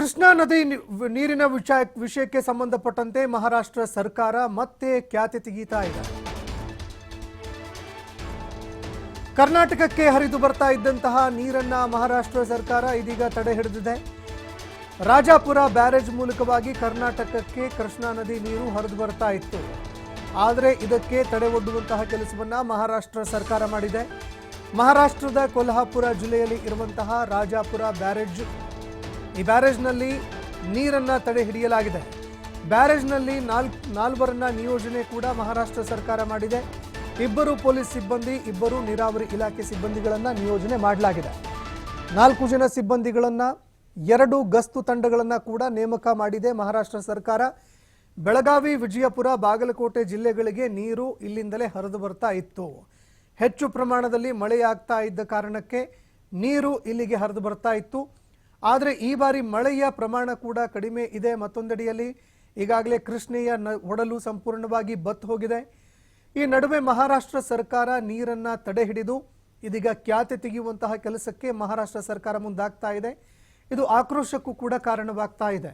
ಕೃಷ್ಣಾ ನದಿ ನೀರಿನ ವಿಷಯ ವಿಷಯಕ್ಕೆ ಸಂಬಂಧಪಟ್ಟಂತೆ ಮಹಾರಾಷ್ಟ್ರ ಸರ್ಕಾರ ಮತ್ತೆ ಖ್ಯಾತಿ ತೆಗೀತಾ ಇದೆ. ಕರ್ನಾಟಕಕ್ಕೆ ಹರಿದು ಬರ್ತಾ ಇದ್ದಂತಹ ನೀರನ್ನ ಮಹಾರಾಷ್ಟ್ರ ಸರ್ಕಾರ ಇದೀಗ ತಡೆ ಹಿಡಿದಿದೆ. ರಾಜಾಪುರ ಬ್ಯಾರೇಜ್ ಮೂಲಕವಾಗಿ ಕರ್ನಾಟಕಕ್ಕೆ ಕೃಷ್ಣಾ ನದಿ ನೀರು ಹರಿದು ಬರ್ತಾ ಇತ್ತು. ಆದರೆ ಇದಕ್ಕೆ ತಡೆ ಒಡ್ಡುವಂತಹ ಕೆಲಸವನ್ನ ಮಹಾರಾಷ್ಟ್ರ ಸರ್ಕಾರ ಮಾಡಿದೆ. ಮಹಾರಾಷ್ಟ್ರದ ಕೊಲ್ಹಾಪುರ ಜಿಲ್ಲೆಯಲ್ಲಿ ಇರುವಂತಹ ರಾಜಾಪುರ ಬ್ಯಾರೇಜ್ ಈ ಬ್ಯಾರೇಜ್ನಲ್ಲಿ ನೀರನ್ನು ತಡೆ ಹಿಡಿಯಲಾಗಿದೆ ಬ್ಯಾರೇಜ್ನಲ್ಲಿ ನಾಲ್ಕು ನಾಲ್ವರನ್ನ ನಿಯೋಜನೆ ಕೂಡ ಮಹಾರಾಷ್ಟ್ರ ಸರ್ಕಾರ ಮಾಡಿದೆ. ಇಬ್ಬರು ಪೊಲೀಸ್ ಸಿಬ್ಬಂದಿ, ಇಬ್ಬರು ನೀರಾವರಿ ಇಲಾಖೆ ಸಿಬ್ಬಂದಿಗಳನ್ನು ನಿಯೋಜನೆ ಮಾಡಲಾಗಿದೆ. ನಾಲ್ಕು ಜನ ಸಿಬ್ಬಂದಿಗಳನ್ನು, ಎರಡು ಗಸ್ತು ತಂಡಗಳನ್ನು ಕೂಡ ನೇಮಕ ಮಾಡಿದೆ ಮಹಾರಾಷ್ಟ್ರ ಸರ್ಕಾರ. ಬೆಳಗಾವಿ, ವಿಜಯಪುರ, ಬಾಗಲಕೋಟೆ ಜಿಲ್ಲೆಗಳಿಗೆ ನೀರು ಇಲ್ಲಿಂದಲೇ ಹರಿದು ಬರ್ತಾ ಇತ್ತು. ಹೆಚ್ಚು ಪ್ರಮಾಣದಲ್ಲಿ ಮಳೆಯಾಗ್ತಾ ಇದ್ದ ಕಾರಣಕ್ಕೆ ನೀರು ಇಲ್ಲಿಗೆ ಹರಿದು ಬರ್ತಾ ಇತ್ತು. ಆದರೆ ಈ ಬಾರಿ ಮಳೆಯ ಪ್ರಮಾಣ ಕೂಡ ಕಡಿಮೆ ಇದೆ ಮತ್ತೊಂದೆಡೆಯಲ್ಲಿ. ಈಗಾಗಲೇ ಕೃಷ್ಣೆಯ ನ ಒಡಲು ಸಂಪೂರ್ಣವಾಗಿ ಬತ್ತು ಹೋಗಿದೆ. ಈ ನಡುವೆ ಮಹಾರಾಷ್ಟ್ರ ಸರ್ಕಾರ ನೀರನ್ನ ತಡೆ ಹಿಡಿದು, ಇದೀಗ ಖ್ಯಾತೆ ತೆಗೆಯುವಂತಹ ಕೆಲಸಕ್ಕೆ ಮಹಾರಾಷ್ಟ್ರ ಸರ್ಕಾರ ಮುಂದಾಗ್ತಾ ಇದೆ. ಇದು ಆಕ್ರೋಶಕ್ಕೂ ಕೂಡ ಕಾರಣವಾಗ್ತಾ ಇದೆ.